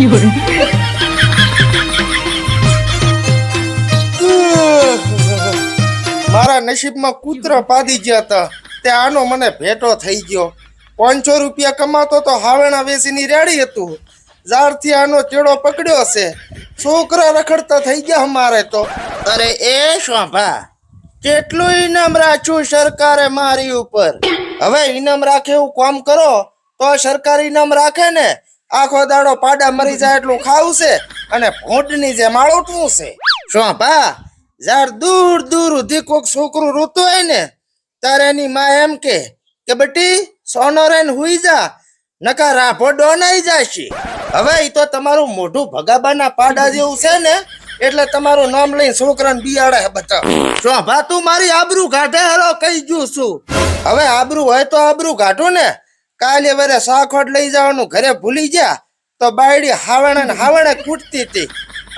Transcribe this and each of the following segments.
મારા નસીબમાં કૂતરા પાદી ગયા હતા. તે આનો મને ભેટો થઈ ગયો. પાંચસો રૂપિયા કમાતો તો હાવેણા વેસીની રેડી હતું. ઝાડથી આનો ચેડો પકડ્યો છે છોકરા રખડતા થઈ ગયા અમારે તો. અરે એ શોભા કેટલું ઇનામ રાખ્યું સરકારે મારી ઉપર? હવે ઇનામ રાખે એવું કામ કરો તો સરકાર ઇનામ રાખે ને? આખો દાડો પાડા મરી જાય એટલું ખાવું છે અને ભોંડની જેમ આળોટવું છે. શોભા જ્યારે દૂર દૂર સુધી કોક છોકરું રોતું હોય ને, ત્યારે એની માં એમ કે કે બેટી, સોનો રેન હુઈ જા નકા રાભો ડોનાઈ જાશે. હવે એ તો તમારું મોઢું ભગાબાના પાડા જેવું છે ને, એટલે તમારું નામ લઈને છોકરાને બિયાડે બધા. ભા, તું મારી આબરૂ કાઢે હરો કહી ગયું છું. હવે આબરૂ હોય તો આબરૂ કાઢું ને કાલે વરે સાખોટ લઈ જવાનું, ઘરે ભૂલી જા તો બાયડી હાવણે હાવણે કૂટતી હતી.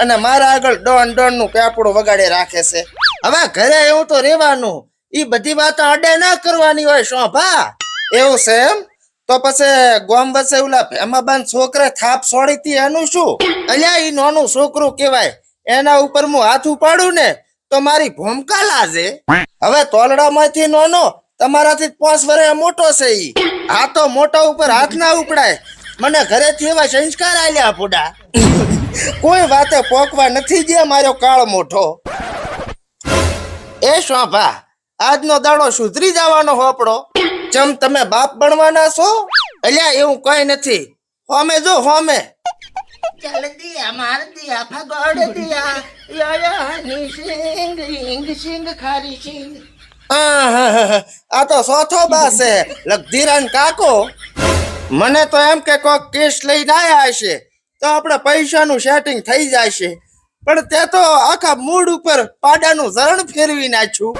અને મારા આગળ ડોન ડોનનું પેપડું વગાડે રાખે છે. હવે ઘરે એવું તો રહેવાનું. એ બધી વાતો અડે ના કરવાની હોય, શોભા. એવું છે એમ? તો પછી ગોમ વસે ઓલા ભેમાબાન છોકરે થાપ છોડી હતી એનું શું? અલ્યા ઈ નોનું છોકરું કહેવાય. એના ઉપર હું હાથ ઉપાડું ને, તો મારી ભૂમકા લાજે હવે તોલડામાંથી નોનો, તમારાથી પાંચ વર્ષ મોટો છે ઈ. આ તો મોટા ઉપર હાથ ના ઉપડાય. મને ઘરેથી એવા સંસ્કાર આલ્યા પૂડા કોઈ વાતે પોકવા નથી જે મારો કાળ મોટો એ શોભા આજનો દાડો સુધરી જવાનો હોપડો ચમ તમે બાપ બનવાના છો? અલ્યા એવું કઈ નથી. હોમે જો હોમે. ચાલ દિયા માર દિયા ફગોડ દિયા યાયાની સિંગ રિંગ સિંગ ખારી સિંગ. આહાહા, આ તો સોથો બા છે. લગધીરાન કાકો. મને તો એમ કે કોક કેસ લઈને આયા હશે. તો આપણે પૈસાનું સેટિંગ થઈ જશે. પણ તે તો આખા મૂડ ઉપર પાડાનું ઝરણ ફેરવી નાખ્યું.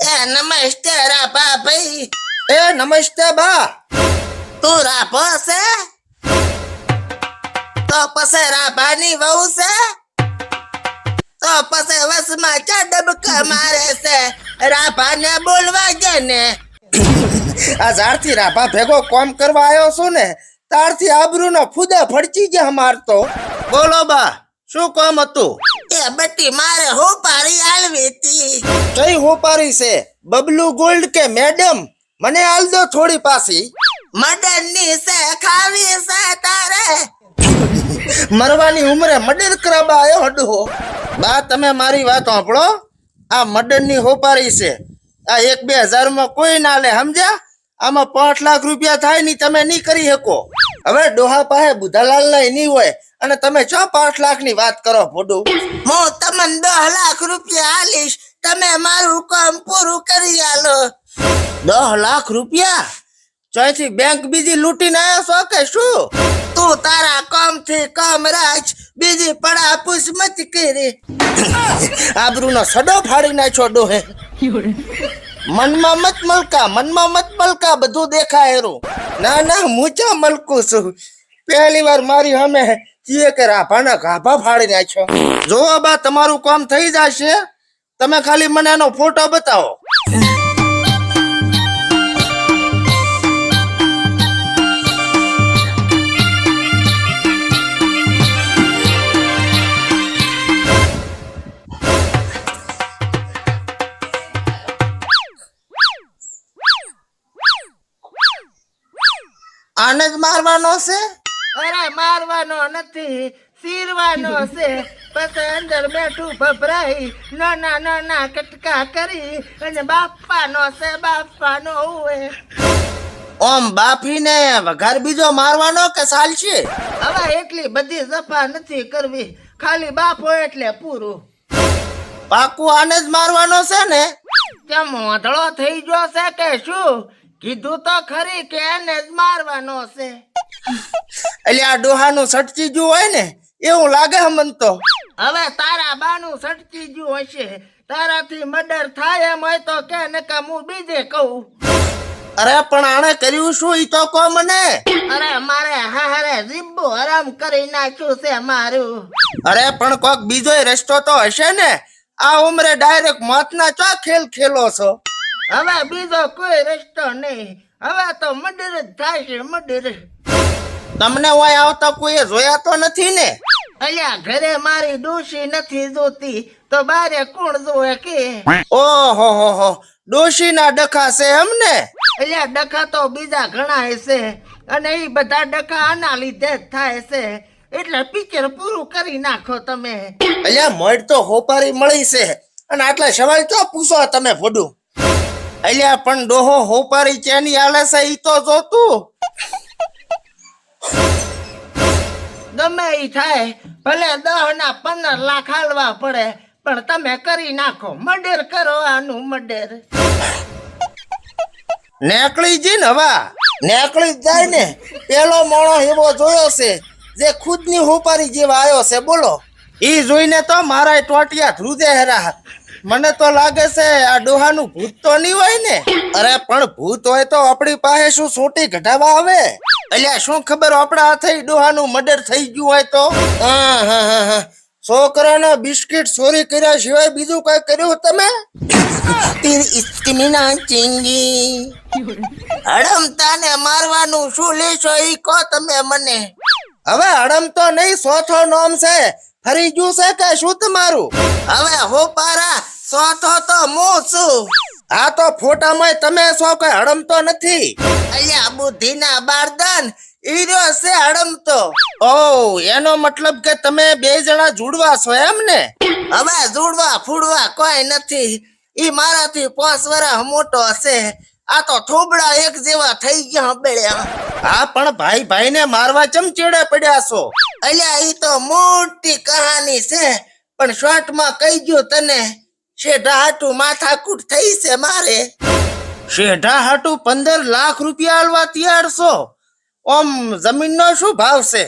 એ નમસ્તે રા બા ભાઈ. એ નમસ્તે બા. તું રાપો છે? તો પછી રાભાની વહુ છે? તો પછી વસમાં ચા ડબકા મારે છે. રાભાને બોલવા દે ને. આ ઝાડથી રાભા ભેગો કોમ કરવા આવ્યો છું ને તારથી આબરૂનો ફૂદા ફડચી ગયા માર તો. બોલો બા શું કામ હતું? એ બટી મારે હું પારી આલવી હતી કઈ હોપારી છે? બબલુ ગોલ્ડ કે મેડમ? મને આલ દો થોડી પાછી. મડનની છે ખાવી છે તારે. મરવાની ઉંમરે મર્ડર કરાબા આવ્યો હડો બા તમે મારી વાત સાંભળો. આ મર્ડરની હોપારી છે. આ એક બે હજારમાં કોઈ ના લે સમજ્યા? આમાં પાંચ લાખ રૂપિયા થાયની તમે નહીં કરી શકો. હવે ડોહા પાસે બુધાલાલ ના નહીં હોય અને તમે ચો પાંચ લાખની વાત કરો ભોડું? હું તમને દસ લાખ રૂપિયા આલીશ તમે મારું કામ પૂરું કરી આલો. દસ લાખ રૂપિયા? ચોથી બેંક બીજી લૂંટીને આવ્યો છો કે શું? તું તારા કામથી કામ રાખ બીજી પડા પૂછ મત કરી. આબરૂનો સડો ફાડી નાખ્યો ડોહે，મનમાં મત મલકા મનમાં મત મલકા બધું દેખાય રો ના ના હું ચા મલકું છું? પહેલી વાર મારી સામે ચીએ કે રાભાના ગાભા ફાડી નાખ્યો. જોવા બા તમારું કામ થઈ જશે તમે ખાલી મને એનો ફોટો બતાવો. આને જ મારવાનો છે? અરે મારવાનો નથી સીરવાનો છે. પછી અંદર બેઠું ભભરાઈ નાના નાના કટકા કરી અને બાપાનો છે બાપાનો હોય ઓમ બાફીને વઘાર બીજો મારવાનો કે ચાલશે હવે એટલી બધી સફા નથી કરવી. ખાલી બાપો એટલે પૂરું. પાકું આને જ મારવાનો છે ને? કેમ વાંધળો થઈ ગયો છે કે શું? કીધું તો ખરી કે એને જ મારવાનો છે. એટલે આ ડોહાનું સટકી ગયું હોય ને એવું લાગે હમન તો. હવે તારા બાનું સટકી ગયું હશે તારાથી મર્ડર થાય એમ હોય તો કે નકા હું બીજે કહું. અરે પણ આણે કર્યું શું ઈ તો કો મને? અરે મારે હારે જીબ્બુ હરામ કરી નાખ્યું છે મારું. અરે પણ કોક બીજો રસ્તો તો હશે ને? આ ઉમરે ડાયરેક્ટ મોતના ચો ખેલ ખેલો છો? હવે બીજો કોઈ રસ્તો નહીં. હવે તો મર્ડર જ થાય છે મર્ડર તમને હોય આવતા કોઈએ જોયા તો નથી ને? અલ્યા ઘરે મારી ડોશી નથી જોતી તો બારે કોણ જોવે કે? ઓહો હો હો. ડોશીના ડખા છે એમ ને અલ્યા ડખા તો બીજા ઘણા છે અને એ બધા ડખા આના લીધે જ થાય છે. એટલે પિક્ચર પૂરું કરી નાખો તમે. અલ્યા મળ તો હોપારી મળી છે. અને આટલા સવાલ ક્યાં પૂછો તમે ભોડું? અલ્યા પણ ડોહો હોપારી ચેની આલે છે ઈ તો જોતું. ગમે ઈ થાય ભલે દહ ના પંદર લાખ હાલવા પડે પણ તમે કરી નાખો. મડેર કરો આનું મડેર. નેકળી જી ને હવા. નેકળી જાય ને. પેલો મોણો એવો જોયો છે જે ખુદની હોપારી જેવા આવ્યો છે. બોલો. ઈ જોઈને તો મારા ટોટિયા ધ્રુજે હેરા. મને તો લાગે છે આ ડોહાનું ભૂત તો નહીં હોય ને? અરે, પણ ભૂત હોય તો આપણી પાસે શું સોટી ઘટાવા આવે? એટલે શું ખબર આપણા હાથે ડોહાનું મર્ડર થઈ ગયું હોય તો? છોકરાના બિસ્કિટ ચોરી કર્યા સિવાય બીજું કઈ કર્યું તમે? ચિંગી. હડમતાને મારવાનું શું લેશો ઈ કહો તમે મને. હવે હડમ તો નહીં, સોથો નોમ છે. ફરી ગયું છે કે શું તમારું હવે હો પારા સોતો તો હું છું. આ તો ફોટામાં તમે છો કે હડમતો નથી. અલ્યા બુદ્ધિના બારદાન ઈરો છે હડમતો. ઓ, એનો મતલબ કે તમે બે જણા જુડવા છો એમ ને હવે જુડવા ફૂડવા કોઈ નથી. ઈ મારાથી પાંચ વર્ષ મોટો હશે. આ તો થોબડા એક જેવા થઈ ગયા બેળ્યા હા પણ ભાઈ ભાઈ ને મારવા ચમચેડે પડ્યા છો? અલ્યા એ તો મોટી કહાની છે પણ શોર્ટમાં કહી ગયો તને શેઢા હાટું માથાકૂટ થઈ છે મારે. શેઢા હાટું પંદર લાખ રૂપિયા આલવા તૈયાર છો? ઓમ જમીન નો શું ભાવ છે?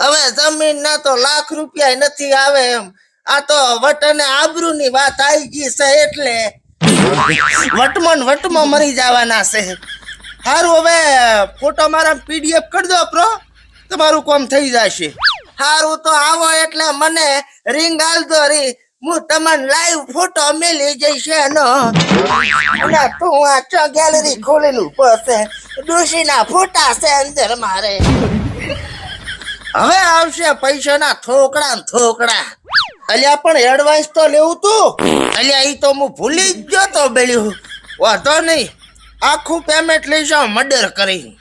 હવે જમીન ના તો લાખ રૂપિયા નથી આવે એમ. આ તો વટ અને આબરૂ ની વાત આવી ગઈ છે એટલે. વટમાં વટમાં મરી જવાના છે. સારું હવે ફોટો મારા પીડીએફ કરી દો પ્રો. તમારું કામ થઈ જશે. સારું તો આવો એટલે મને રિંગ આલતો રી. હું તમને લાઈવ ફોટો મેલી જઈશ એનો. ના તું આ ચો ગેલેરી ખોલીને ઊભો છે. ડોશીના ફોટા છે અંદર મારે. હવે આવશે પૈસાના થોકડા ને થોકડા અલ્યા પણ એડવાન્સ તો લેવું તું. અલ્યા ઈ તો હું ભૂલી જ ગયો તો બેલ્યું. વાંધો નહીં. આખું પેમેન્ટ લઈ જાઉં મર્ડર કરી